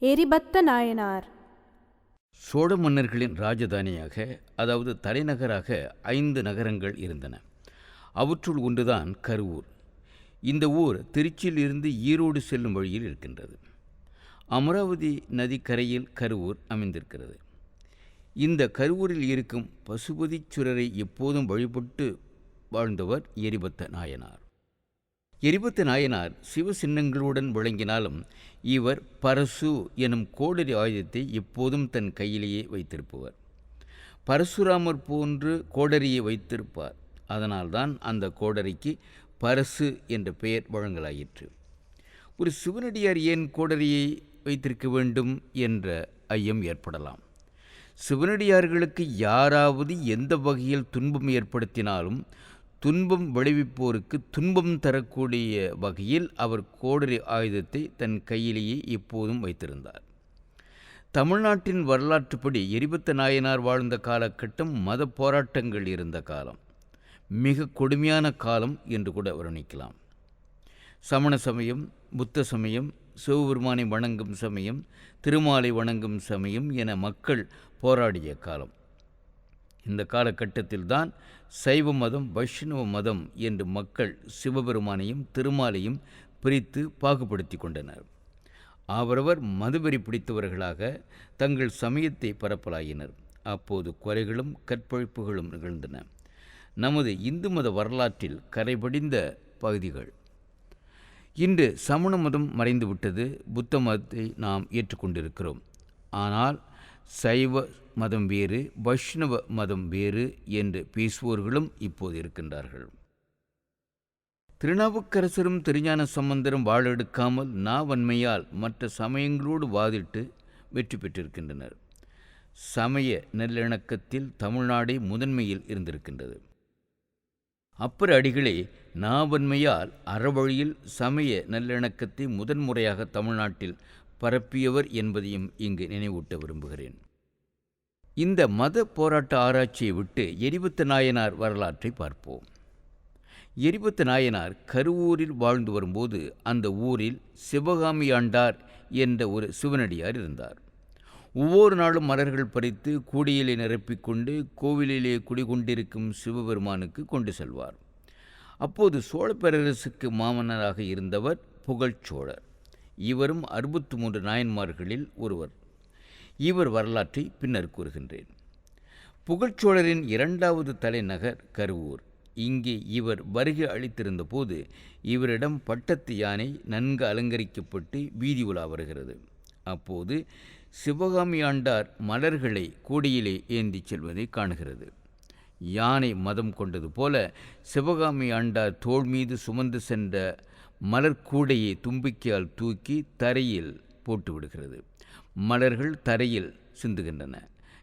எரிபத்த நாயனார். சோழ மன்னர்களின் ராஜதானியாக அதாவது தலைநகராக ஐந்து நகரங்கள் இருந்தன. அவற்றுள் ஒன்றுதான் கருவூர். இந்த ஊர் திருச்சியில் இருந்து ஈரோடு செல்லும் வழியில் இருக்கின்றது. அமராவதி நதிக்கரையில் கருவூர் அமைந்திருக்கிறது. இந்த கருவூரில் இருக்கும் பசுபதிச்சுரரை எப்போதும் வழிபட்டு வாழ்ந்தவர் எரிபத்த நாயனார். எரிபத்து நாயனார் சிவ சின்னங்களுடன் விளங்கினாலும் இவர் பரசு எனும் கோடரி ஆயுதத்தை எப்போதும் தன் கையிலேயே வைத்திருப்பவர். பரசுராமர் போன்று கோடரியை வைத்திருப்பார். அதனால்தான் அந்த கோடரிக்கு பரசு என்ற பெயர் வழங்கலாயிற்று. ஒரு சிவனடியார் ஏன் கோடரியை வைத்திருக்க வேண்டும் என்ற ஐயம் ஏற்படலாம். சிவனடியார்களுக்கு யாராவது எந்த வகையில் துன்பம் ஏற்படுத்தினாலும் துன்பம் விளைவிப்போருக்கு துன்பம் தரக்கூடிய வகையில் அவர் கோடரி ஆயுதத்தை தன் கையிலேயே எப்போதும் வைத்திருந்தார். தமிழ்நாட்டின் வரலாற்றுப்படி எரிபத்த நாயனார் வாழ்ந்த காலகட்டம் மத போராட்டங்கள் இருந்த காலம். மிக கொடுமையான காலம் என்று கூட வர்ணிக்கலாம். சமண சமயம் புத்த சமயம் சிவபெருமானை வணங்கும் சமயம் திருமாலை வணங்கும் சமயம் என மக்கள் போராடிய காலம். இந்த காலகட்டத்தில்தான் சைவ மதம் வைஷ்ணவ மதம் என்று மக்கள் சிவபெருமானையும் திருமாலையும் பிரித்து பாகுபடுத்தி கொண்டனர். அவரவர் மதுவெறி பிடித்தவர்களாக தங்கள் சமயத்தை பரப்பலாயினர். அப்போது கொலைகளும் கற்பழிப்புகளும் நிகழ்ந்தன. நமது இந்து மத வரலாற்றில் கரைபடிந்த பகுதிகள். இன்று சமண மதம் மறைந்துவிட்டது புத்த மதத்தை நாம் ஏற்றுக்கொண்டிருக்கிறோம். ஆனால் சைவ மதம் வேறு வைஷ்ணவ மதம் வேறு என்று பேசுவோர்களும் இப்போது இருக்கின்றார்கள். திருநாவுக்கரசரும் திருஞான சம்பந்தரும் வாழெடுக்காமல் நாவன்மையால் மற்ற சமயங்களோடு வாதிட்டு வெற்றி பெற்றிருக்கின்றனர். சமய நல்லிணக்கத்தில் தமிழ்நாடே முதன்மையில் இருந்திருக்கின்றது. அப்பர் அடிகளே நாவன்மையால் அறவழியில் சமய நல்லிணக்கத்தை முதன்முறையாக தமிழ்நாட்டில் பரப்பியவர் என்பதையும் இங்கு நினைவூட்ட விரும்புகிறேன். இந்த மத போராட்ட ஆராய்ச்சியை விட்டு எரிபத்து நாயனார் வரலாற்றை பார்ப்போம். எரிபத்து நாயனார் கருவூரில் வாழ்ந்து வரும்போது அந்த ஊரில் சிவகாமி ஆண்டார் என்ற ஒரு சிவனடியார் இருந்தார். ஒவ்வொரு நாளும் மலர்கள் பறித்து கூடியிலே நிரப்பிக்கொண்டு கோவிலிலே குடிகொண்டிருக்கும் சிவபெருமானுக்கு கொண்டு செல்வார். அப்போது சோழ பேரரசுக்கு மாமன்னராக இருந்தவர் புகழ்ச்சோழர். இவரும் அறுபத்து மூன்று நாயன்மார்களில் ஒருவர். இவர் வரலாற்றை பின்னர் கூறுகின்றேன். புகழ்ச்சோழரின் இரண்டாவது தலைநகர் கருவூர். இங்கே இவர் வருகை அளித்திருந்த போது இவரிடம் பட்டத்து யானை நன்கு அலங்கரிக்கப்பட்டு வீதி உலா வருகிறது. அப்போது சிவகாமி ஆண்டார் மலர்களை கோடியிலே ஏந்திச் செல்வதை காணுகிறது. யானை மதம் கொண்டது போல சிவகாமி ஆண்டார் தோள் மீது சுமந்து சென்ற மலர்கூடையை தும்பிக்கையால் தூக்கி தரையில் போட்டு விடுகிறது. மலர்கள் தரையில் சிந்துகின்றன.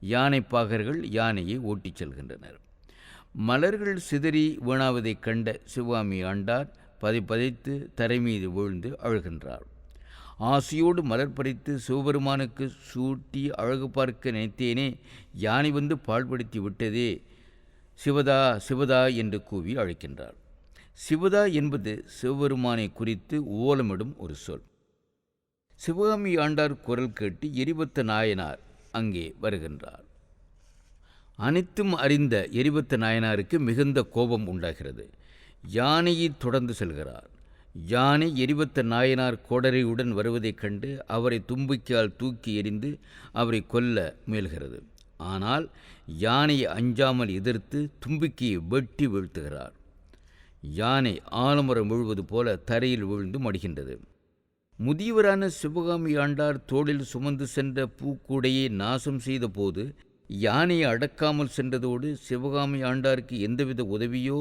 யானை பாகர்கள் யானையை ஓட்டிச் செல்கின்றனர். மலர்கள் சிதறி வீணாவதைக் கண்ட சிவகாமி ஆண்டார் பதை பதைத்து தரை மீது விழுந்து அழுகின்றார். ஆசையோடு மலர் பறித்து சிவபெருமானுக்கு சூட்டி அழகு பார்க்க நினைத்தேனே யானை வந்து பாழ்படுத்தி விட்டதே சிவதா சிவதா என்று கூவி அழைக்கின்றார். சிவதா என்பது சிவபெருமானை குறித்து ஓலமிடும் ஒரு சொல். சிவகாமி ஆண்டார் குரல் கேட்டு எரிபத்த நாயனார் அங்கே வருகின்றார். அனைத்தும் அறிந்த எரிபத்த நாயனாருக்கு மிகுந்த கோபம் உண்டாகிறது. யானையை தொடர்ந்து செல்கிறார். யானை எரிபத்த நாயனார் கோடரையுடன் வருவதைக் கண்டு அவரை தும்பிக்கையால் தூக்கி எறிந்து அவரை கொல்ல முயல்கிறது. ஆனால் யானையை அஞ்சாமல் எதிர்த்து தும்பிக்கையை வெட்டி வீழ்த்துகிறார். யானை ஆலமரம் விழுவது போல தரையில் விழுந்து மடிகின்றது. முதியவரான சிவகாமி ஆண்டார் தோளில் சுமந்து சென்ற பூக்கூடையை நாசம் செய்தபோது யானையை அடக்காமல் சென்றதோடு சிவகாமி ஆண்டாருக்கு எந்தவித உதவியோ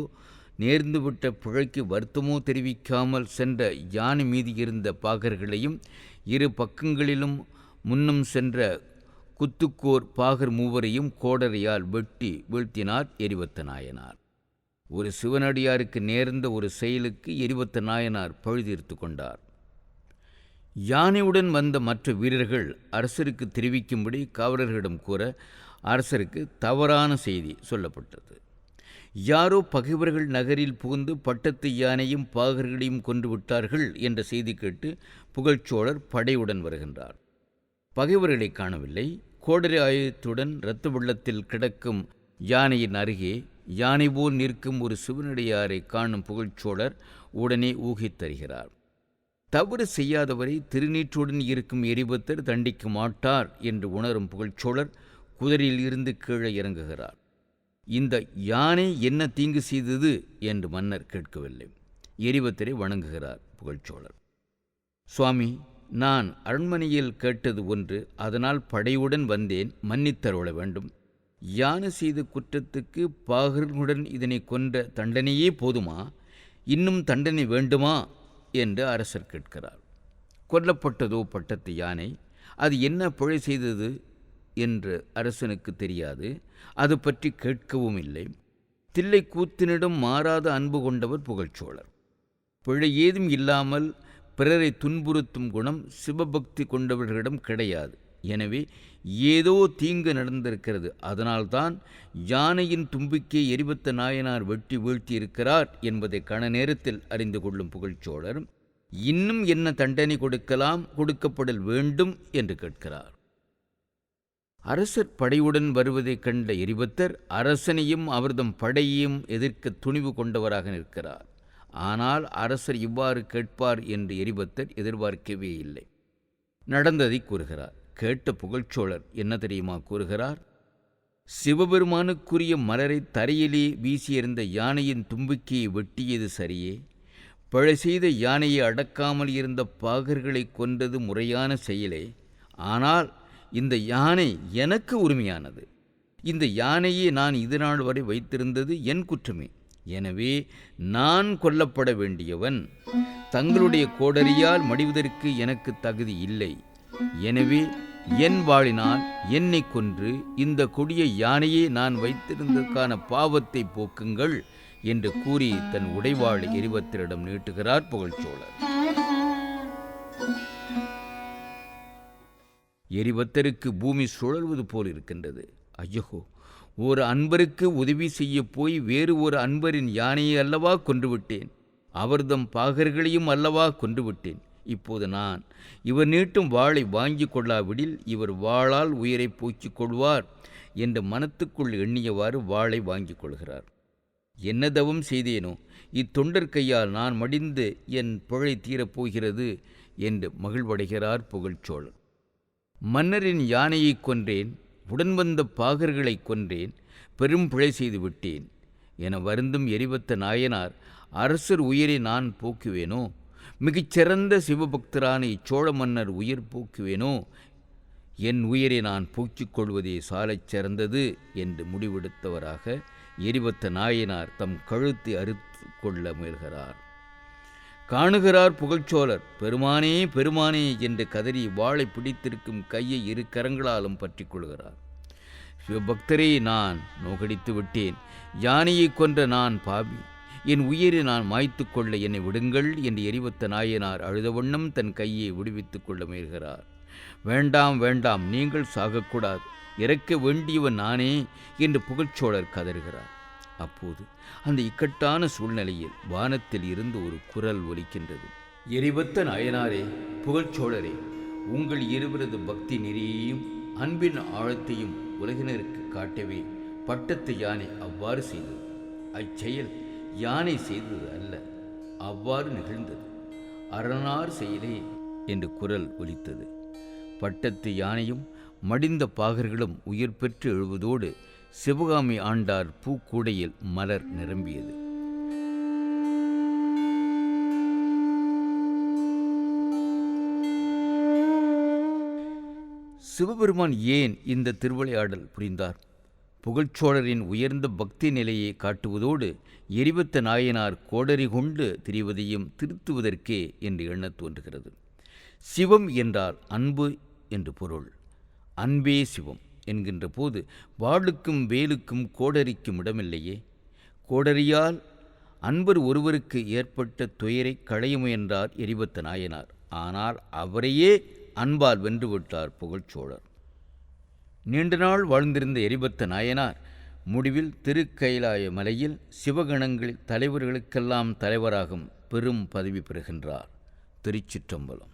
நேர்ந்துவிட்ட பிழைக்கு வருத்தமோ தெரிவிக்காமல் சென்ற யானை மீது இருந்த பாகர்களையும் இரு பக்கங்களிலும் முன்னும் சென்ற குத்துக்கோர் பாகர் மூவரையும் கோடரையால் வெட்டி வீழ்த்தினார் எரிவத்த நாயனார். ஒரு சிவனடியாருக்கு நேர்ந்த ஒரு செயலுக்கு எரிவத்த நாயனார் பழுதீர்த்து கொண்டார். யானையுடன் வந்த மற்ற வீரர்கள் அரசருக்கு தெரிவிக்கும்படி காவலர்களிடம் கூற அரசருக்கு தவறான செய்தி சொல்லப்பட்டது. யாரோ பகைவர்கள் நகரில் புகுந்து பட்டத்து யானையும் பாகர்களையும் கொன்று விட்டார்கள் என்ற செய்தி கேட்டு புகழ்ச்சோழர் படையுடன் வருகின்றார். பகைவர்களை காணவில்லை. கோடரி ஆயுதத்துடன் இரத்த வெள்ளத்தில் கிடக்கும் யானையின் அருகே யானை போல் நிற்கும் ஒரு சிவனடியாரை காணும் புகழ்ச்சோழர் உடனே ஊகித்தருகிறார் தவறு செய்யாதவரை திருநீற்றுடன் இருக்கும் எரிபத்தர் தண்டிக்க மாட்டார் என்று உணரும் புகழ்ச்சோழர் குதிரையில் இருந்து கீழே இறங்குகிறார். இந்த யானை என்ன தீங்கு செய்தது என்று மன்னர் கேட்கவில்லை. எரிபத்தரை வணங்குகிறார் புகழ்ச்சோழர். சுவாமி நான் அரண்மனையில் கேட்டது ஒன்று அதனால் படையுடன் வந்தேன் மன்னித்தருள வேண்டும். யானை செய்த குற்றத்துக்கு பாகர்களுடன் இதனை கொன்ற தண்டனையே போதுமா? இன்னும் தண்டனை வேண்டுமா? என்று அரசர் கேட்கிறார். கொல்லப்பட்டதோ பட்டத்து யானை அது என்ன பிழை செய்தது என்று அரசனுக்கு தெரியாது அது பற்றி கேட்கவும் இல்லை. தில்லை கூத்தினிடம் மாறாத அன்பு கொண்டவர் புகழ்ச்சோழர். பிழை ஏதும் இல்லாமல் பிறரை துன்புறுத்தும் குணம் சிவபக்தி கொண்டவர்களிடம் கிடையாது. எனவே ஏதோ தீங்கு நடந்திருக்கிறது. அதனால்தான் யானையின் தும்பிக்கை எரிபத்த நாயனார் வெட்டி வீழ்த்தியிருக்கிறார் என்பதை கன நேரத்தில் அறிந்து கொள்ளும் புகழ்ச்சோழர் இன்னும் என்ன தண்டனை கொடுக்கலாம் கொடுக்கப்படல் வேண்டும் என்று கேட்கிறார். அரசர் படையுடன் வருவதைக் கண்ட எரிபத்தர் அரசனையும் அவர்தம் படையையும் எதிர்க்க துணிவு கொண்டவராக நிற்கிறார். ஆனால் அரசர் இவ்வாறு கேட்பார் என்று எரிபத்தர் எதிர்பார்க்கவே இல்லை. நடந்ததை கூறுகிறார். கேட்ட புகழ்ச்சோழர் என்ன தெரியுமா கூறுகிறார்? சிவபெருமானுக்குரிய மலரை தரையிலே வீசியிருந்த யானையின் தும்பிக்கையை வெட்டியது சரியே. பழை செய்த யானையை அடக்காமல் இருந்த பாகர்களை கொன்றது முறையான செயலே. ஆனால் இந்த யானை எனக்கு உரிமையானது. இந்த யானையை நான் இதுநாள் வரை வைத்திருந்தது என் குற்றமே. எனவே நான் கொல்லப்பட வேண்டியவன் தங்களுடைய கோடரியால் மடிவதற்கு எனக்கு தகுதி இல்லை. எனவே என் வாழினால் என்னை கொன்று இந்த கொடிய யானையை நான் வைத்திருந்ததற்கான பாவத்தை போக்குங்கள் என்று கூறி தன் உடைவாள் எரிவத்திரிடம் நீட்டுகிறார் புகழ்ச்சோழர். எரிவத்தருக்கு பூமி சுழல்வது போல் இருக்கின்றது. ஐயோ ஒரு அன்பருக்கு உதவி செய்ய போய் வேறு ஒரு அன்பரின் யானையை அல்லவா கொன்றுவிட்டேன்? அவர்தம் பாகர்களையும் அல்லவா கொன்றுவிட்டேன்? இப்போது நான் இவர் நீட்டும் வாளை வாங்கி கொள்ளாவிடில் இவர் வாளால் உயிரை போக்கிக் கொள்வார் என்று மனத்துக்குள் எண்ணியவாறு வாளை வாங்கிக் கொள்கிறார். என்ன தவம் செய்தேனோ? இத்தொண்டர் கையால் நான் மடிந்து என் புழை தீரப்போகிறது என்று மகிழ்வடைகிறார் புகழ்ச்சோழன். மன்னரின் யானையை கொன்றேன். உடன் வந்த பாகர்களை கொன்றேன் பெரும் பிழை செய்து விட்டேன். என வருந்தும் எரிவத்த நாயனார் அரசர் உயிரை நான் போக்குவேனோ? மிகச்சிறந்த சிவபக்தரான இச்சோழ மன்னர் உயிர் போக்குவேனோ? என் உயிரை நான் போக்கிக் கொள்வதே சாலச் சிறந்தது என்று முடிவெடுத்தவராக எரிவத்த நாயனார் தம் கழுத்தை அறுத்து கொள்ள முயல்கிறார். காணுகிறார் புகழ்ச்சோழர் பெருமானே பெருமானே என்று கதறி வாளை பிடித்திருக்கும் கையை இரு கரங்களாலும் பற்றி கொள்கிறார். சிவபக்தரே நான் நோகடித்து விட்டேன். யானையை கொன்ற நான் பாவி. என் உயிரை நான் மாய்த்து கொள்ள என்னை விடுங்கள் என்று எரிவத்த நாயனார் அழுத வண்ணம் தன் கையை விடுவித்துக் கொள்ள முயல்கிறார். வேண்டாம் வேண்டாம் நீங்கள் சாகக்கூடாது. இறக்க வேண்டியவன் நானே என்று புகழ்ச்சோழர் கதறுகிறார். அப்போது அந்த இக்கட்டான சூழ்நிலையில் வானத்தில் இருந்து ஒரு குரல் ஒலிக்கின்றது. எரிபத்த நாயனாரே புகழ்ச்சோழரே உங்கள் இருவரது பக்தி நெறியையும் அன்பின் ஆழத்தையும் உலகினருக்கு காட்டவே பட்டத்து யானை அவ்வாறு செய்தது. அச்செயல் யானை செய்தது அல்ல அவ்வாறு நிகழ்ந்தது. அரணார் செயலே என்று குரல் ஒலித்தது. பட்டத்து யானையும் மடிந்த பாகர்களும் உயிர் பெற்று எழுவதோடு சிவகாமி ஆண்டார் பூக்கூடையில் மலர் நிரம்பியது. சிவபெருமான் ஏன் இந்த திருவிளையாடல் புரிந்தார்? புகழ்ச்சோழரின் உயர்ந்த பக்தி நிலையை காட்டுவதோடு எரிவத்த நாயனார் கோடரி கொண்டு திரிவதையும் திருத்துவதற்கே என்று எண்ணத் தோன்றுகிறது. சிவம் என்றால் அன்பு என்று பொருள். அன்பே சிவம். என்கின்ற போது வாளுக்கும் வேலுக்கும் கோடரிக்கும் இடமில்லையே. கோடரியால் அன்பர் ஒருவருக்கு ஏற்பட்ட துயரை களைய முயன்றார் எரிபத்த நாயனார். ஆனால் அவரையே அன்பால் வென்றுவிட்டார் புகழ்ச்சோழர். நீண்ட நாள் வாழ்ந்திருந்த எரிபத்த நாயனார் முடிவில் திருக்கைலாய மலையில் சிவகணங்களில் தலைவர்களுக்கெல்லாம் தலைவராகும் பெரும் பதவி பெறுகின்றார். திருச்சிற்றம்பலம்.